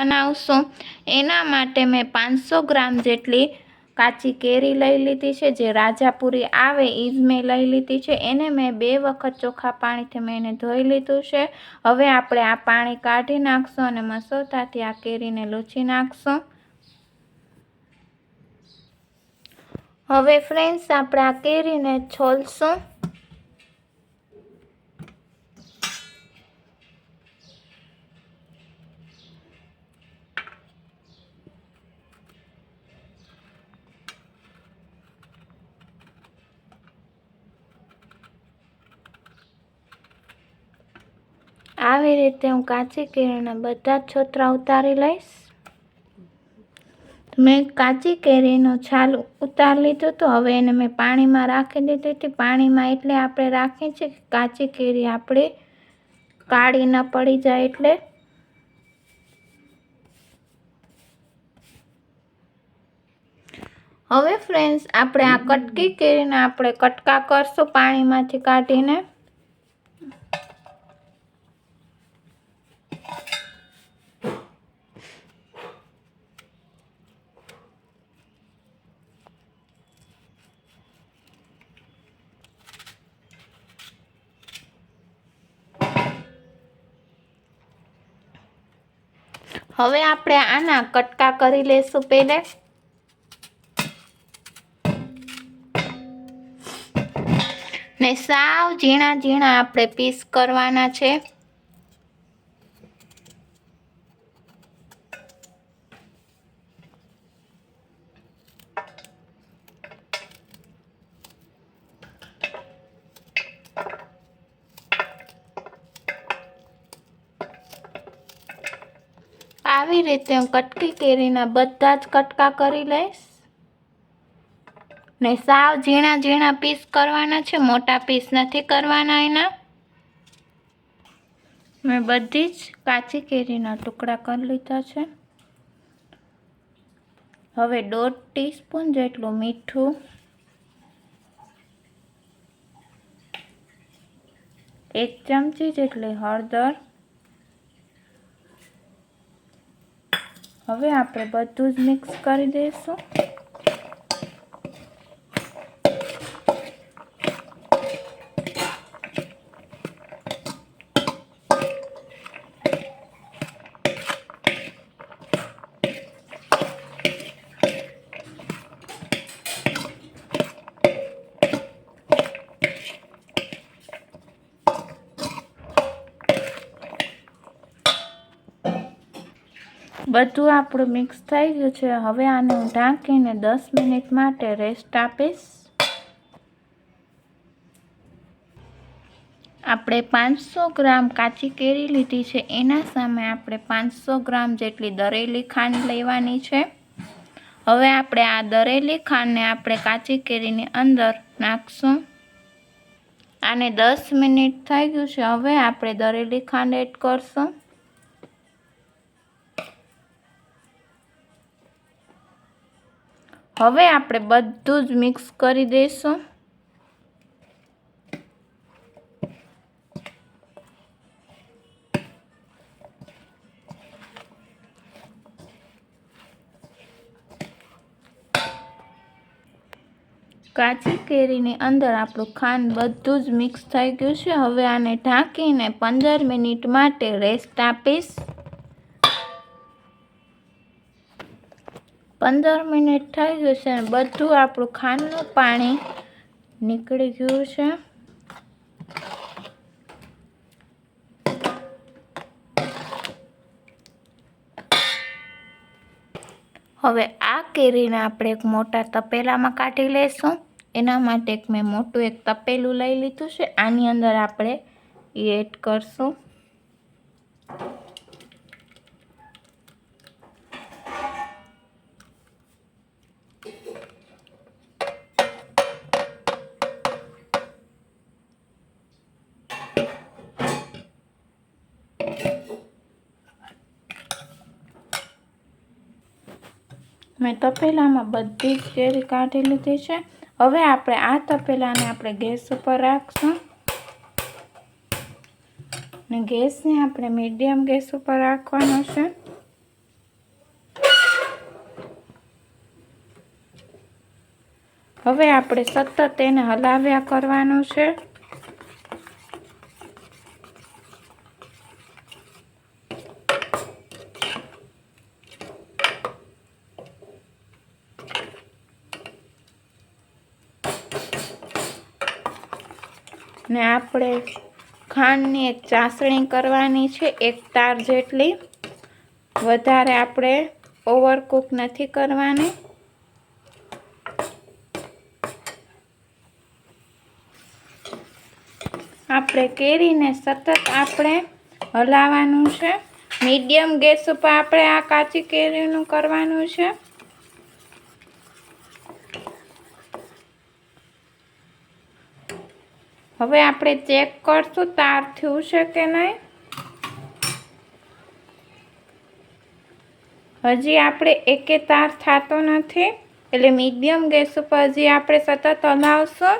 બનાવશું. એના માટે મેં પાંચસો ગ્રામ જેટલી કાચી કેરી લઈ લીધી છે, જે રાજાપુરી આવે એ જ મેં લઈ લીધી છે. એને મેં બે વખત ચોખ્ખા પાણીથી મેં એને ધોઈ લીધું છે. હવે આપણે આ પાણી કાઢી નાખશું અને મસોતાથી આ કેરીને લૂછી નાખશું. હવે ફ્રેન્ડ્સ, આપણે આ કેરીને છોલશું. આવી રીતે હું કાચી કેરીના બધા જ છોતરા ઉતારી લઈશ. મેં કાચી કેરીનો છાલ ઉતારી લીધો તો હવે એને મેં પાણીમાં રાખી દીધી હતી. પાણીમાં એટલે આપણે રાખીએ છીએ કાચી કેરી આપણે કાળી ન પડી જાય એટલે. હવે ફ્રેન્ડ્સ આપણે આ કટકી કેરીને આપણે કટકા કરશું પાણીમાંથી કાઢીને. હવે આપણે આના કટકા કરી લેશું પહેલે ને સાવ ઝીણા ઝીણા આપણે પીસ કરવાના છે. આવી રીતે હું કટકી કેરીના બધા જ કટકા કરી લઈશ. ને સાવ ઝીણા ઝીણા પીસ કરવાના છે, મોટા પીસ નથી કરવાના એના. મેં બધી જ કાચી કેરીના ટુકડા કરી લીધા છે. હવે દોઢ ટીસ્પૂન જેટલું મીઠું, એક ચમચી જેટલી હળદર હવે આપણે બધું જ મિક્સ કરી દઈશું. બધું આપણું મિક્સ થઈ ગયું છે. હવે આને હું ઢાંકીને દસ મિનિટ માટે રેસ્ટ આપીશ. આપણે પાંચસો ગ્રામ કાચી કેરી લીધી છે. એના સામે આપણે પાંચસો ગ્રામ જેટલી દરેલી ખાંડ લેવાની છે. હવે આપણે આ દરેલી ખાંડને આપણે કાચી કેરીની અંદર નાખશું. આને દસ મિનિટ થઈ ગયું છે. હવે આપણે દરેલી ખાંડ એડ કરશું. હવે આપણે બધું જ મિક્સ કરી દઈશું. કાચી કેરીની અંદર આપણું ખાંડ બધું જ મિક્સ થઈ ગયું છે. હવે આને ઢાંકીને પંદર મિનિટ માટે રેસ્ટ આપીશ. પંદર મિનિટ થઈ ગયું છે અને બધું આપણું ખાંડનું પાણી નીકળી ગયું છે. હવે આ કેરીને આપણે એક મોટા તપેલામાં કાઢી લઈશું. એના માટે એક મેં મોટું એક તપેલું લઈ લીધું છે. આની અંદર આપણે એડ કરશું. મેં તપેલામાં બધી જ કેરી કાઢી લીધી છે. હવે આપણે આ તપેલાને આપણે ગેસ ઉપર રાખશું. ને ગેસને આપણે મીડિયમ ગેસ ઉપર રાખવાનો છે. હવે આપણે સતત એને હલાવ્યા કરવાનું છે. ને આપણે ખાંડની એક ચાસણી કરવાની છે, એક તાર જેટલી. વધારે આપણે ઓવરકુક નથી કરવાની. આપણે કેરીને સતત આપણે હલાવવાનું છે. મીડિયમ ગેસ ઉપર આપણે આ કાચી કેરીનું કરવાનું છે. હવે આપણે ચેક કરશું તાર થયું છે કે નહીં? હજી આપણે એકે તાર થતો નથી. એટલે મીડિયમ ગેસ ઉપર હજી આપણે સતત હલાવશું.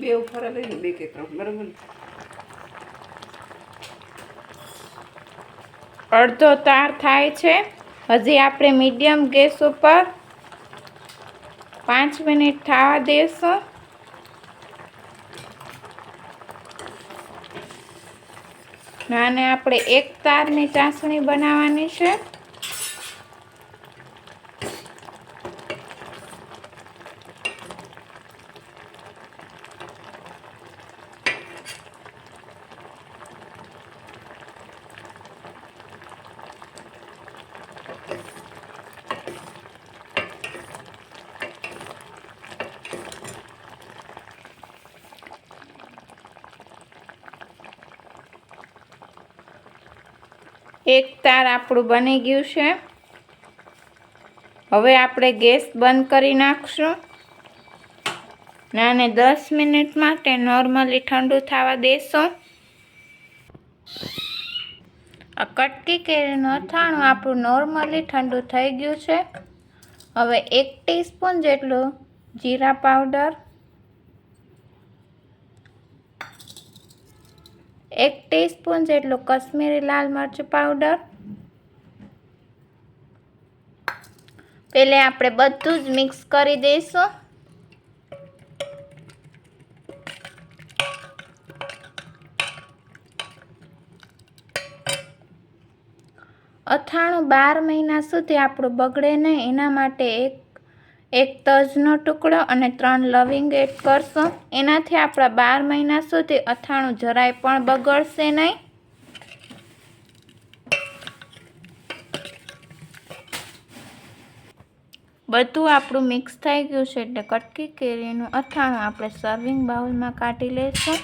બે ઉફારા લઈને બે કે ત્રણ, બરાબર અડધો તાર થાય છે. હજી આપણે મીડિયમ ગેસ ઉપર પાંચ મિનિટ થવા દઈશું અને આપણે એક તારની ચાસણી બનાવવાની છે. એક તાર આપણું બની ગયું છે. હવે આપણે ગેસ બંધ કરી નાખશું. ને આને દસ મિનિટ માટે નોર્મલી ઠંડુ થવા દેશું. આ કટકી કેરીનું અથાણું આપણું નોર્મલી ઠંડુ થઈ ગયું છે. હવે એક ટીસ્પૂન જેટલું જીરા પાવડર એક ટીસ્પૂન જેટલો કશ્મીરી લાલ મરચું પાવડર. પેલે આપણે બધું જ મિક્સ કરી દઈશું. અથાણું બાર મહિના સુધી આપણું બગડે નહીં, એના માટે એક એક તજનો ટુકડો અને ત્રણ લવિંગ એડ કરશો. એનાથી આપણા બાર મહિના સુધી અથાણું જરાય પણ બગડશે નહીં. બધું આપણું મિક્સ થઈ ગયું છે એટલે કટકી કેરીનું અથાણું આપણે સર્વિંગ બાઉલમાં કાઢી લઈશું.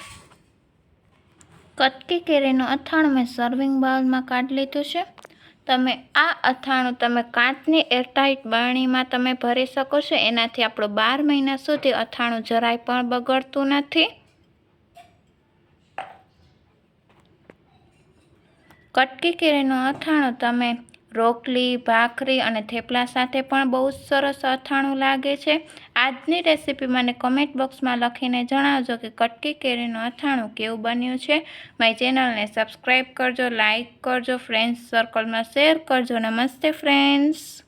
કટકી કેરીનું અથાણું મેં સર્વિંગ બાઉલમાં કાઢી લીધું છે. તમે આ અથાણું તમે કાચની એરટાઇટ બરણીમાં તમે ભરી શકો છો. એનાથી આપણું બાર મહિના સુધી અથાણું જરાય પણ બગડતું નથી. કટકી કેરીનું અથાણું તમે રોટલી, ભાખરી અને થેપલા સાથે પણ બહુ જ સરસ અથાણું લાગે છે. આજની રેસીપી મને કમેન્ટ બોક્સમાં લખીને જણાવજો કે કટકી કેરીનું અથાણું કેવું બન્યું છે. મારી ચેનલને સબસ્ક્રાઈબ કરજો લાઇક કરજો ફ્રેન્ડ્સ સર્કલમાં શેર કરજો. નમસ્તે ફ્રેન્ડ્સ